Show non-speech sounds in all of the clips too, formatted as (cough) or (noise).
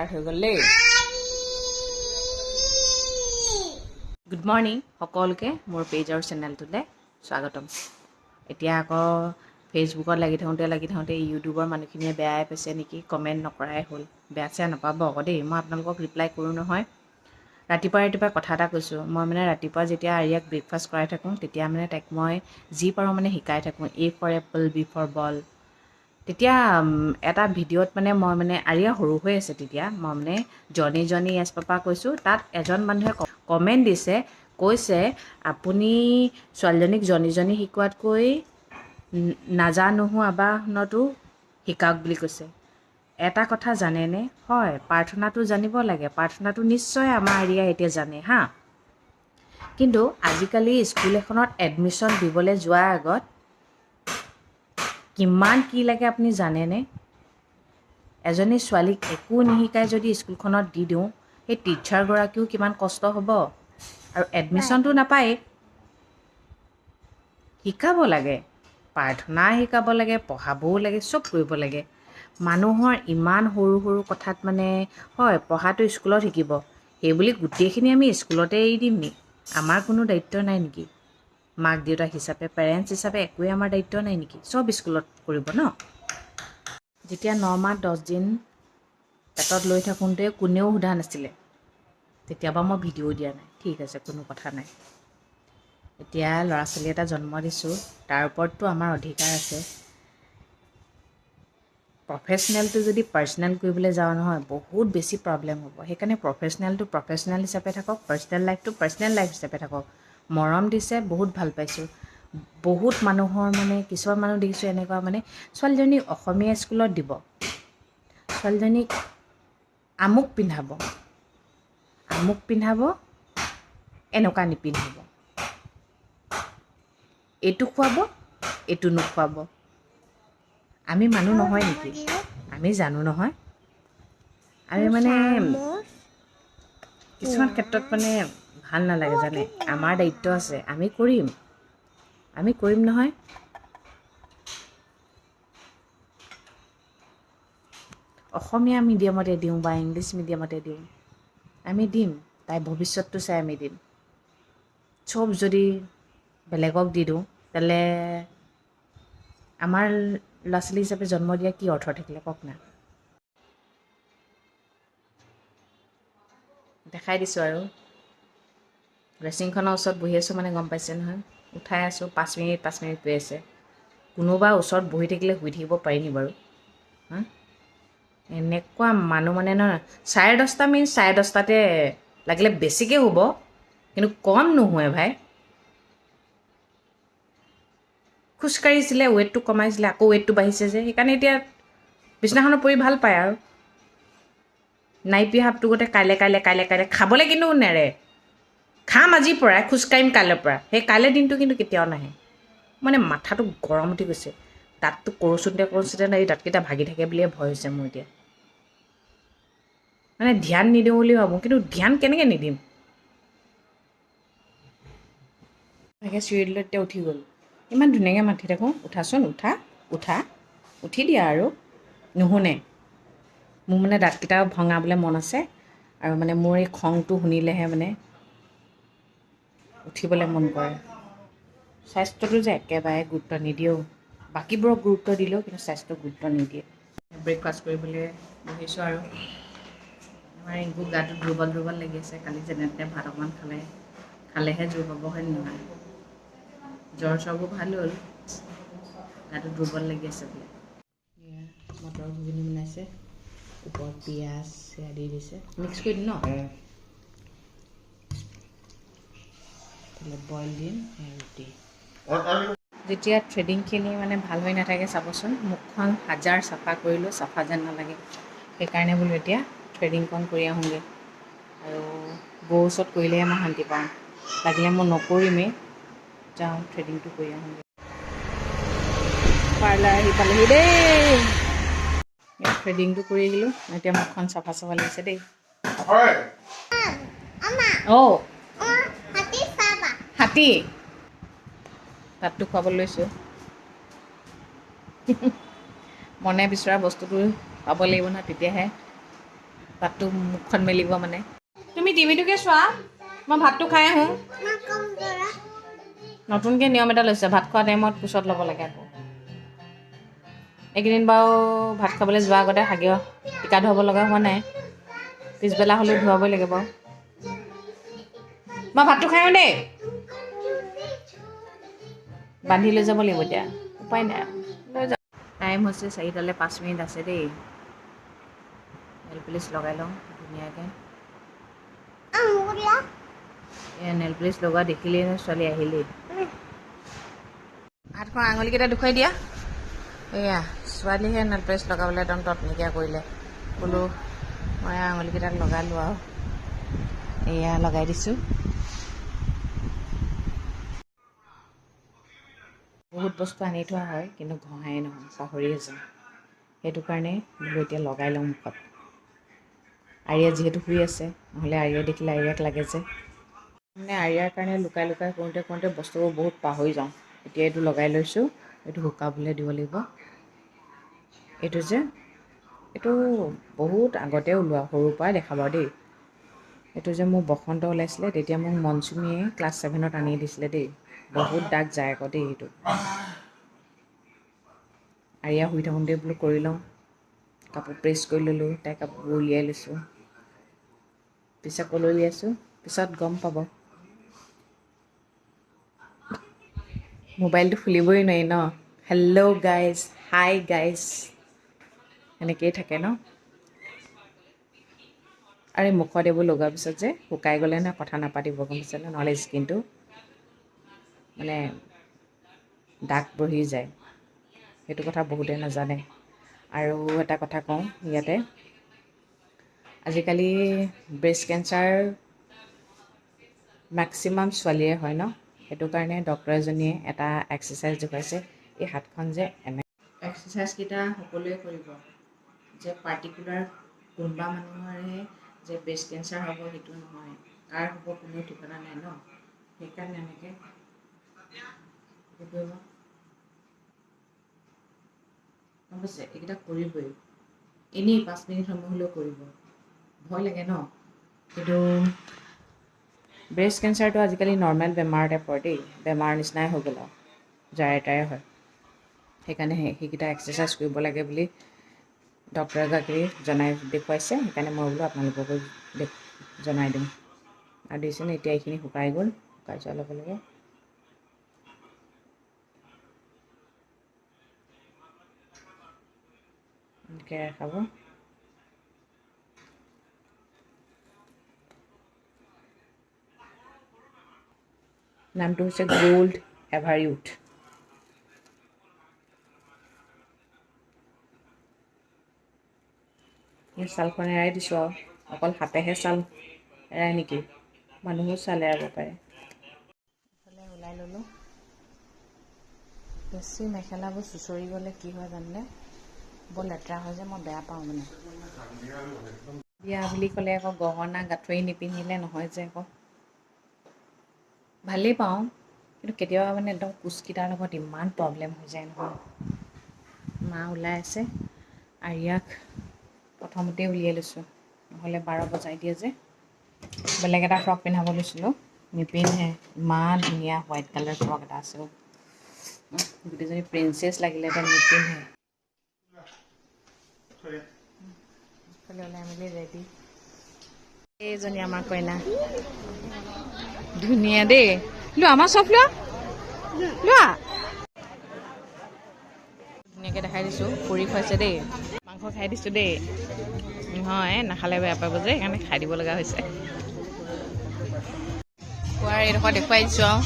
Start হৈ গ'ল good morning সকলোকে। মোৰ পেজ আৰু চেনেলটোলৈ স্বাগতম। এতিয়া আকৌ ফেচবুকত লাগি থাকোঁতে লাগি থাকোঁতে ইউটিউবৰ মানুহখিনিয়ে বেয়াই পাইছে নেকি? কমেণ্ট নকৰাই হ'ল। বেয়া চেয়া নাপাব আকৌ দেই। মই আপোনালোকক ৰিপ্লাই কৰোঁ নহয়। ৰাতিপুৱা ৰাতিপুৱা কথা এটা কৈছোঁ। মই মানে ৰাতিপুৱা যেতিয়া আৰিয়াক ব্ৰেকফাষ্ট কৰাই থাকোঁ তেতিয়া মানে তাইক মই যি পাৰোঁ মানে শিকাই থাকোঁ। A for apple B for ball তেতিয়া এটা ভিডিঅ'ত মানে মই মানে আৰিয়া সৰু হৈ আছে তেতিয়া। মই মানে জনী জনী য়েছ পাপা কৈছোঁ। তাত এজন মানুহে কমেণ্ট দিছে কৈছে আপুনি ছোৱালীজনীক জনী জনী শিকোৱাতকৈ নাজানোহো আবাহনতো শিকাওক বুলি কৈছে। এটা কথা জানেনে? হয় প্ৰাৰ্থনাটো জানিব লাগে। প্ৰাৰ্থনাটো নিশ্চয় আমাৰ আৰিয়া এতিয়া জানে হা। কিন্তু আজিকালি স্কুল এখনত এডমিশ্যন দিবলৈ যোৱাৰ আগত কিমান কি লাগে আপুনি জানেনে? এজনী ছোৱালীক একো নিশিকাই যদি স্কুলখনত দি দিওঁ সেই টিচাৰগৰাকীও কিমান কষ্ট হ'ব? আৰু এডমিশ্যনটো নাপায় শিকাব লাগে প্ৰাৰ্থনা শিকাব লাগে পঢ়াবও লাগে চব কৰিব লাগে। মানুহৰ ইমান সৰু সৰু কথাত মানে হয় পঢ়াটো স্কুলত শিকিব। সেইবুলি গোটেইখিনি আমি স্কুলতে এৰি দিম নি আমাৰ কোনো দায়িত্ব নাই নেকি? মাক দেউতাক হিচাপে পেৰেণ্টছ হিচাপে একোৱেই আমাৰ দায়িত্ব নাই নেকি? চব স্কুলত কৰিব ন? যেতিয়া ন মাহ দহ দিন পেটত লৈ থাকোঁতে কোনেও সোধা নাছিলে। তেতিয়াবা মই ভিডিঅ' দিয়া নাই। ঠিক আছে কোনো কথা নাই। এতিয়া ল'ৰা ছোৱালী এটা জন্ম দিছোঁ। তাৰ ওপৰততো আমাৰ অধিকাৰ আছে। প্ৰফেচনেলটো যদি পাৰ্চনেল কৰিবলৈ যাওঁ নহয় বহুত বেছি প্ৰব্লেম হ'ব। সেইকাৰণে প্ৰফেচনেলটো প্ৰফেচনেল হিচাপে থাকক পাৰ্চনেল লাইফটো পাৰ্চনেল লাইফ হিচাপে থাকক। মৰম দিছে বহুত ভাল পাইছোঁ। বহুত মানুহৰ মানে কিছুমান মানুহ দেখিছোঁ এনেকুৱা মানে ছোৱালীজনীক অসমীয়া স্কুলত দিব। ছোৱালীজনীক আমুক পিন্ধাব আমুক পিন্ধাব এনেকুৱা নিপিন্ধাব। এইটো খুৱাব এইটো নোখোৱাব। আমি মানুহ নহয় নেকি? আমি জানো নহয়। আমি মানে কিছুমান ক্ষেত্ৰত মানে ভাল নালাগে জানে। আমাৰ দায়িত্ব আছে আমি কৰিম। আমি কৰিম নহয়। অসমীয়া মিডিয়ামতে দিওঁ বা ইংলিছ মিডিয়ামতে দিওঁ আমি দিম। তাই ভৱিষ্যতটো চাই আমি দিম। চব যদি বেলেগক দি দিওঁ তেলে আমাৰ ল'ৰা ছোৱালী হিচাপে জন্ম দিয়া কি অৰ্থ থাকিলে কওক না। দেখাই দিছোঁ আৰু। ড্ৰেছিংখনৰ ওচৰত বহি আছোঁ মানে গম পাইছে নহয়। উঠাই আছোঁ পাঁচ মিনিট পাঁচ মিনিট গৈ আছে। কোনোবা ওচৰত বহি থাকিলে শুই থাকিব পাৰি নি বাৰু। হা? এনেকুৱা মানুহ মানে নহয় চাৰে দহটা মিনিট চাৰে দহটাতে লাগিলে বেছিকৈ শুব কিন্তু কম নুশুৱে ভাই। খোজকাঢ়িছিলে ৱেইটটো কমাইছিলে আকৌ ৱেইটটো বাঢ়িছে যে সেইকাৰণে এতিয়া বিছনাখনত পৰি ভাল পায় আৰু। নাইপি সাপটো গোটেই কাইলৈ কাইলৈ কাইলৈ কাইলৈ খাবলৈ কিন্তু নেৰে। খাম আজিৰ পৰাই খোজকাঢ়িম কাইলৈৰ পৰা। সেই কাইলৈ দিনটো কিন্তু কেতিয়াও নাহে। মানে মাথাটো গৰম উঠি গৈছে। দাঁতটো কৰোচোঁতে কৰোচোঁতে এই দাঁতকেইটা ভাগি থাকে বুলিয়ে ভয় হৈছে মোৰ এতিয়া। মানে ধ্যান নিদিওঁ বুলি ভাবোঁ কিন্তু ধ্যান কেনেকৈ নিদিম? তাকে চিৰিয়েলত এতিয়া উঠি গ'ল। ইমান ধুনীয়াকৈ মাতি থাকোঁ। উঠাচোন উঠা উঠা উঠি দিয়া আৰু নুশুনে। মোৰ মানে দাঁতকেইটা ভঙাবলৈ মন আছে। আৰু মানে মোৰ এই খংটো শুনিলেহে মানে উঠিবলৈ মন কৰে। স্বাস্থ্যটো যে একেবাৰে গুৰুত্ব নিদিয়েও বাকীবোৰক গুৰুত্ব দিলেও কিন্তু স্বাস্থ্যক গুৰুত্ব নিদিয়ে। ব্ৰেকফাষ্ট কৰিবলৈ বহিছোঁ আৰু। আমাৰ ৰিংকু গাটো দুৰ্বল দুৰ্বল লাগি আছে। কালি যেনে তেনে ভাত অকণমান খালে। খালেহে জোৰ পাব হয় নহয়? জ্বৰ চৰবোৰ ভাল হ'ল। গাটো দুৰ্বল লাগি আছে বোলে। এয়া মটৰ ঘুগুনি বনাইছে। ওপৰত পিঁয়াজ সেয়া দি দিছে। মিক্স কৰি দিম ন? বইল দিম ৰুটি যেতিয়া থ্ৰেডিংখিনি মানে ভাল হৈ নাথাকে চাবচোন মুখখন হাজাৰ চাফা কৰিলেও চাফা যেন নালাগে। সেইকাৰণে বোলো এতিয়া থ্ৰেডিংকণ কৰি আহোঁগৈ। আৰু বৌ ওচৰত কৰিলেহে মই শান্তি পাওঁ। লাগিলে মই নকৰিমেই যাওঁ থ্ৰেডিংটো কৰি আহোঁগৈ। পাৰ্লাৰ আহি পালেহি দেই। থ্ৰেডিংটো কৰি আহিলোঁ এতিয়া মুখখন চাফা চাফা লাগিছে দেই। অঁ। হাতী তাতটো খুৱাব লৈছোঁ। (laughs) মনে বিচৰা বস্তুটো পাব লাগিব নহয় তেতিয়াহে। ভাতটো মুখখন মেলিব মানে। তুমি টিভিটোকে চোৱা মই ভাতটো খাই আহোঁ। নতুনকৈ নিয়ম এটা লৈছে ভাত খোৱা টাইমত কোচত ল'ব লাগে আকৌ। এইকেইদিন বাৰু ভাত খাবলৈ যোৱাৰ আগতে হাগিও টিকা ধুৱাব লগা হোৱা নাই। পিছবেলা হ'লেও ধুৱাবই লাগে বাৰু। মই ভাতটো আহোঁ দেই। বান্ধি লৈ যাব লাগিব এতিয়া। উপায় নাই। লৈ যাম। টাইম হৈছে চাৰিটালৈ পাঁচ মিনিট আছে দেই। নেল পলিচ লগাই লওঁ ধুনীয়াকৈ। এয়া নেল পলিচ লগোৱা দেখিলেই নহয় ছোৱালী আহিলেই। ভাত খোৱা আঙুলিকেইটা দেখুৱাই দিয়া। এয়া ছোৱালীহে নেল পলিচ লগাবলৈ একদম তটনিকিয়া কৰিলে। বোলো মই আঙুলিকেইটাত লগালোঁ আৰু। এয়া লগাই দিছোঁ। বহুত বস্তু আনি থোৱা হয় কিন্তু ঘঁহাই নহয় পাহৰিয়ে যাওঁ সেইটো কাৰণে বোলো এতিয়া লগাই লওঁ মুখত। আৰিয়া যিহেতু শুই আছে নহ'লে আৰিয়া দেখিলে আৰিয়াক লাগে যে। মানে আৰিয়াৰ কাৰণে লুকাই লুকাই কৰোঁতে কৰোঁতে বস্তুবোৰ বহুত পাহৰি যাওঁ। এতিয়া এইটো লগাই লৈছোঁ এইটো শুকাবলৈ দিব লাগিব। এইটো যে এইটো বহুত আগতে ওলোৱা সৰুৰ পৰাই দেখা বাৰু দেই। এইটো যে মোৰ বসন্ত ওলাইছিলে তেতিয়া মোক মনচুমীয়ে ক্লাছ ছেভেনত আনি দিছিলে দেই। বহুত দাগ যায় আকৌ দেই সেইটো আৰিয়া শুই থাকোঁতে বোলো কৰি লওঁ। কাপোৰ প্ৰেছ কৰি ল'লোঁ তাই কাপোৰবোৰ উলিয়াই লৈছোঁ। পিছত ক'লৈ উলিয়াইছোঁ? পিছত গম পাব। মোবাইলটো খুলিবই নোৱাৰি ন? হেল্ল' গাইজ হাই গাইজ এনেকেই থাকে ন? আৰু মুখত এইবোৰ লগোৱাৰ পিছত যে শুকাই গ'লে না কথা নাপাতিব গম পাইছেনে নহ'লে স্কিনটো মানে দাগ বহি যায়। সেইটো কথা বহুতে নাজানে। আৰু এটা কথা কওঁ ইয়াতে। আজিকালি ব্ৰেষ্ট কেঞ্চাৰ মেক্সিমাম ছোৱালীয়ে হয় ন? সেইটো কাৰণে ডক্তৰ এজনীয়ে এটা এক্সাৰচাইজ দেখুৱাইছে। এই হাতখন যে এনে এক্সাৰচাইজকেইটা সকলোৱে কৰিব। যে পাৰ্টিকুলাৰ কোনোবা মানুহৰে যে ব্ৰেষ্ট কেঞ্চাৰ হ'ব সেইটো নহয়। কাৰ হ'ব কোনো ঠিকনা নাই ন? সেইকাৰণে এনেকৈ পাইছে এইকেইটা কৰিবই এনেই পাঁচ মিনিট সময় হ'লেও কৰিব ভয় লাগে ন কিন্তু ব্ৰেষ্ট কেঞ্চাৰটো আজিকালি নৰ্মেল বেমাৰ টাইপৰ দেই বেমাৰ নিচিনাই হৈ গ'ল আৰু। যাৰে তাৰে হয়। সেইকাৰণে সেই সেইকেইটা এক্সাৰচাইজ কৰিব লাগে বুলি ডক্তৰ এগৰাকীয়ে জনাই দেখুৱাইছে। সেইকাৰণে মই বোলো আপোনালোককো জনাই দিওঁ। আৰু দিছেনে এতিয়া এইখিনি শুকাই গ'ল। শুকাই যোৱাৰ লগে লগে এনেকৈ খাব নামটো হৈছে গ'ল্ড এভাৰিউড এই ছালখন এৰাই দিছোঁ আৰু। অকল হাতেহে ছাল এৰাই নেকি? মানুহো ছাল এৰাব পাৰে ইফালে ওলাই ল'লোঁ। বেছি মেখেলাবোৰ চুঁচৰি গ'লে কি হয় জানেনে বৰ লেতেৰা হয় যে মই বেয়া পাওঁ মানে। বিয়া বুলি ক'লে আকৌ গহনা গাঁঠৰি নিপিন্ধিলে নহয় যে আকৌ। ভালেই পাওঁ কিন্তু কেতিয়াবা মানে একদম কোচকেইটাৰ লগত ইমান প্ৰব্লেম হৈ যায় নহয়। মা ওলাই আছে আৰিয়াক প্ৰথমতে উলিয়াই লৈছোঁ। নহ'লে বাৰ বজাই দিয়ে যে। বেলেগ এটা ফ্ৰক পিন্ধাব লৈছিলোঁ। নিপিন্ধে ইমান ধুনীয়া হোৱাইট কালাৰ ফ্ৰক এটা আছে। গোটেইজনী প্ৰিন্সেছ লাগিলে তাই নিপিন্ধে। ওলাই মেলি ৰেডি এইজনী আমাৰ কইনা ধুনীয়া দেই লোৱা আমাৰ চব লোৱা লোৱা ধুনীয়াকৈ দেখাই দিছোঁ পুৰি খুৱাইছে দেই মাংস খাই দিছোঁ দেই নহয় নাখালে বেয়া পাব যে সেইকাৰণে খাই দিব লগা হৈছে খোৱাৰ এইডোখৰ দেখুৱাই দিছোঁ আৰু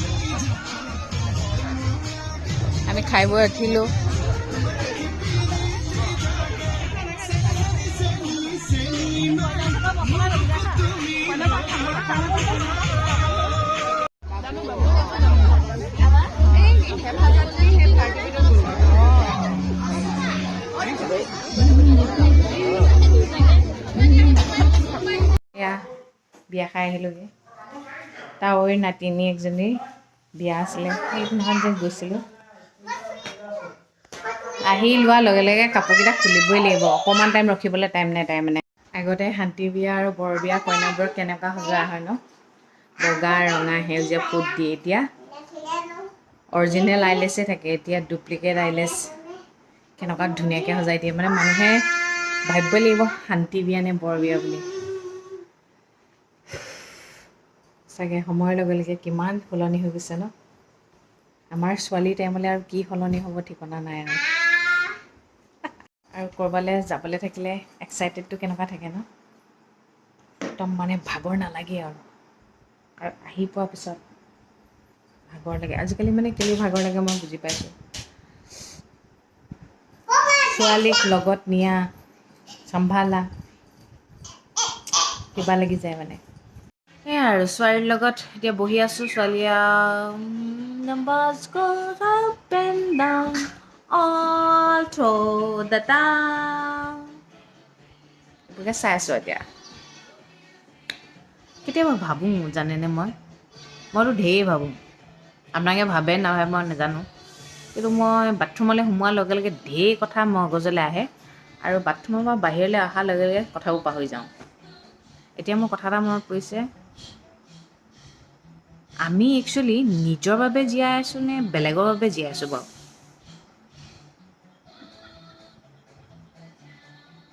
আমি খাই বৈ উঠিলোঁ বিয়া খাই আহিলোঁগৈ তাৱৈৰ নাতিনী একজনী বিয়া আছিলে সেইদিনাখন যে গৈছিলোঁ আহি লোৱাৰ লগে লগে কাপোৰকেইটা খুলিবই লাগিব অকণমান টাইম ৰখিবলৈ টাইম নাই তাই মানে আগতে শান্তি বিয়া আৰু বৰ বিয়া কইনাবোৰক কেনেকুৱা সজোৱা হয় ন? বগা ৰঙা সেউজীয়া ফুট দি এতিয়া। অৰিজিনেল আইলেছে থাকে এতিয়া ডুপ্লিকেট আইলেছ কেনেকুৱা ধুনীয়াকৈ সজাই দিয়ে। মানে মানুহে ভাবিব লাগিব শান্তি বিয়া নে বৰ বিয়া বুলি। চাগে সময়ৰ লগে লগে কিমান সলনি হৈ গৈছে ন? আমাৰ ছোৱালীৰ টাইমলৈ আৰু কি সলনি হ'ব ঠিকনা নাই আৰু। আৰু ক'ৰবালৈ যাবলৈ থাকিলে এক্সাইটেডটো কেনেকুৱা থাকে ন? একদম মানে ভাগৰ নালাগে আৰু। আৰু আহি পোৱাৰ পিছত ভাগৰ লাগে। আজিকালি মানে কেলৈ ভাগৰ লাগে মই বুজি পাইছোঁ। ছোৱালীক লগত নিয়া চম্ভালা কিবা লাগি যায় মানে। সেয়াই আৰু ছোৱালীৰ লগত এতিয়া বহি আছোঁ। ছোৱালীয়ে numbers goes up and down all through the town এইবোৰকে চাই আছোঁ এতিয়া কেতিয়াবা ভাবোঁ জানেনে মই মইতো ঢেৰ ভাবোঁ আপোনালোকে ভাবে নাভাবে মই নাজানো কিন্তু মই বাথৰুমলৈ সোমোৱাৰ লগে লগে ঢেৰ কথা মগজলৈ আহে আৰু বাথৰুমৰ পৰা বাহিৰলৈ অহাৰ লগে লগে কথাবোৰ পাহৰি যাওঁ এতিয়া মোৰ কথা এটা মনত পৰিছে আমি একচুৱেলি নিজৰ বাবে জীয়াই আছোঁ নে বেলেগৰ বাবে জীয়াই আছোঁ বাৰু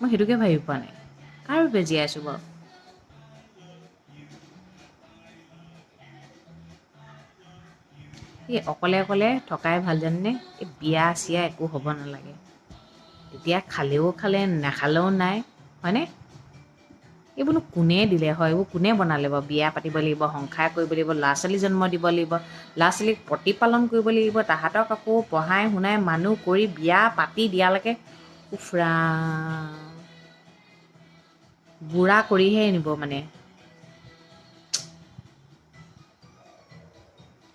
মই সেইটোকে ভাবি পোৱা নাই কাৰ বাবে জীয়াই আছোঁ বাৰু এই অকলে অকলে থকাই ভাল জানেনে এই বিয়া চিয়া একো হ'ব নালাগে তেতিয়া খালেও খালে নাখালেও নাই হয়নে এইবোৰনো কোনে দিলে হয় এইবোৰ কোনে বনালে বাৰু বিয়া পাতিব লাগিব সংসাৰ কৰিব লাগিব ল'ৰা ছোৱালী জন্ম দিব লাগিব ল'ৰা ছোৱালীক প্ৰতিপালন কৰিব লাগিব তাহাঁতক আকৌ পঢ়াই শুনাই মানুহ কৰি বিয়া পাতি দিয়ালৈকে উফৰা বুঢ়া কৰিহে আনিব মানে।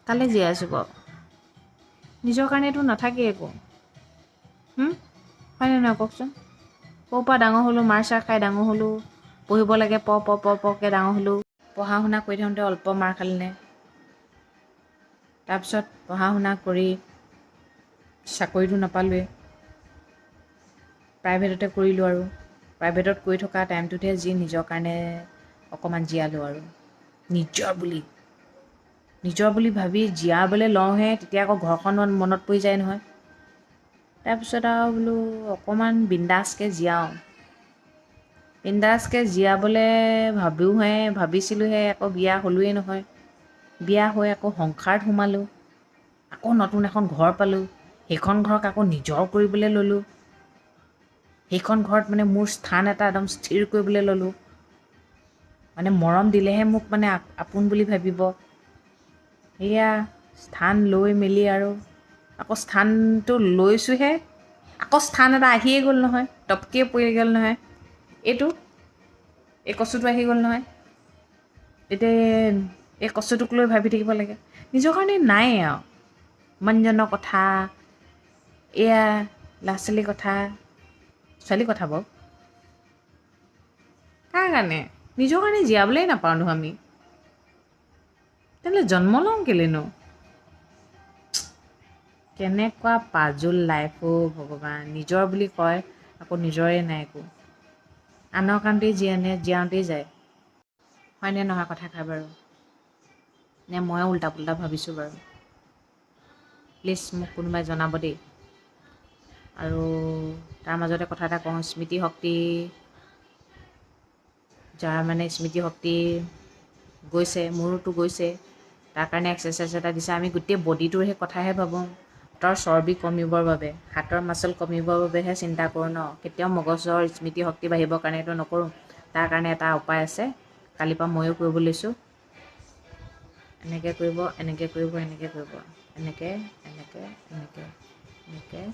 কালে জীয়াই আছোঁ বাৰু নিজৰ কাৰণেতো নাথাকেই একো? হয়নে নহয় কওকচোন? ক'ৰ পৰা ডাঙৰ হ'লোঁ মাৰ চাৰ খাই ডাঙৰ হ'লোঁ পঢ়িব লাগে প প প পকৈ ডাঙৰ হ'লোঁ পঢ়া শুনা কৰি থাকোঁতে অল্প মাৰ খালিনে? তাৰপিছত পঢ়া শুনা কৰি চাকৰিটো নাপালোৱে। প্ৰাইভেটতে কৰিলোঁ আৰু। প্ৰাইভেটত কৰি থকা টাইমটোতহে যি নিজৰ কাৰণে অকণমান জীয়ালোঁ আৰু। নিজৰ বুলি। নিজৰ বুলি ভাবি জীয়াবলৈ লওঁহে তেতিয়া আকৌ ঘৰখন মনত পৰি যায় নহয়। তাৰপিছত আৰু বোলো অকণমান বিন্দাছকৈ জীয়াওঁ। বিন্দাছকৈ জীয়াবলৈ ভাবোঁহে ভাবিছিলোঁহে আকৌ বিয়া হ'লোৱেই নহয়। বিয়া হৈ আকৌ সংসাৰত সোমালোঁ। আকৌ নতুন এখন ঘৰ পালোঁ। সেইখন ঘৰক আকৌ নিজৰ কৰিবলৈ ল'লোঁ। সেইখন ঘৰত মানে মোৰ স্থান এটা একদম স্থিৰ কৰিবলৈ ল'লোঁ। মানে মৰম দিলেহে মোক মানে আপ- আপোন বুলি ভাবিব। সেয়া স্থান লৈ মেলি আৰু আকৌ স্থানটো লৈছোঁহে। আকৌ স্থান এটা আহিয়ে গ'ল নহয় টপকৈ পৰি গ'ল নহয়। এইটো এই কচুটো আহি গ'ল নহয়। এতিয়া এই কচুটোক লৈ ভাবি থাকিব লাগে। নিজৰ কাৰণে নাই আৰু। মানুহজনৰ কথা এয়া ল'ৰা ছোৱালীৰ কথা। ছোৱালীৰ কথা বাৰু কাৰ কাৰণে? নিজৰ কাৰণে জীয়াবলৈয়ে নাপাওঁ দেখোন আমি? তেনেহ'লে জন্ম লওঁ কেলেনো? কেনেকুৱা পাজোল লাইফ অ' ভগৱান নিজৰ বুলি কয় আকৌ নিজৰে নাই একো। আনৰ কাৰণেই জীয়ানে জীয়াওঁতেই যায়। হয়নে নহয় কথাষাৰ বাৰু? নে ময়ে উল্টা পুল্টা ভাবিছোঁ বাৰু? প্লিজ মোক কোনোবাই জনাব দেই। আৰু তাৰ মাজতে কথা এটা কওঁ স্মৃতিশক্তি যাৰ মানে স্মৃতিশক্তি গৈছে মোৰোতো গৈছে। তাৰ কাৰণে এক্সাৰচাইজ এটা দিছে। আমি গোটেই বডিটোৰ সেই কথাহে ভাবোঁ। হাতৰ চৰ্বি কমিবৰ বাবে হাতৰ মাচল কমিবৰ বাবেহে চিন্তা কৰোঁ ন। কেতিয়াও মগজৰ স্মৃতিশক্তি বাঢ়িবৰ কাৰণে এইটো নকৰোঁ। তাৰ কাৰণে এটা উপায় আছে। কালিৰ পৰা ময়ো কৰিব লৈছোঁ। এনেকৈ কৰিব এনেকৈ কৰিব এনেকৈ কৰিব। এনেকৈ এনেকৈ এনেকৈ এনেকৈ।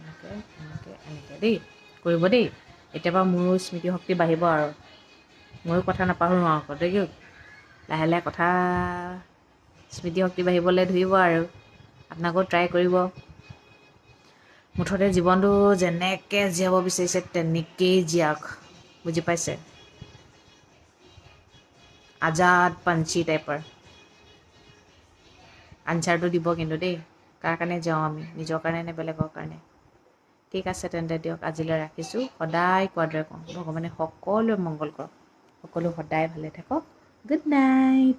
এনেকৈ এনেকৈ এনেকৈ দেই কৰিব দেই। এতিয়াৰ পৰা মোৰো স্মৃতিশক্তি বাঢ়িব আৰু। ময়ো কথা নাপাহৰোঁ আৰু গতিকে লাহে লাহে কথা স্মৃতিশক্তি বাঢ়িবলৈ ধৰিব আৰু। আপোনালোকেও ট্ৰাই কৰিব। মুঠতে জীৱনটো যেনেকৈ জীয়াব বিচাৰিছে তেনেকেই জীয়াওক। বুজি পাইছে? আজাদ পাঞ্চি টাইপৰ। আনচাৰটো দিব কিন্তু দেই। কাৰ কাৰণে যাওঁ আমি? নিজৰ কাৰণে নে বেলেগৰ কাৰণে? ঠিক আছে তেন্তে দিয়ক আজিলৈ ৰাখিছোঁ। সদায় কোৱাৰ দৰে কওঁ। ভগৱানে সকলোৱে মংগল কৰক। সকলো সদায় ভালে থাকক। Good night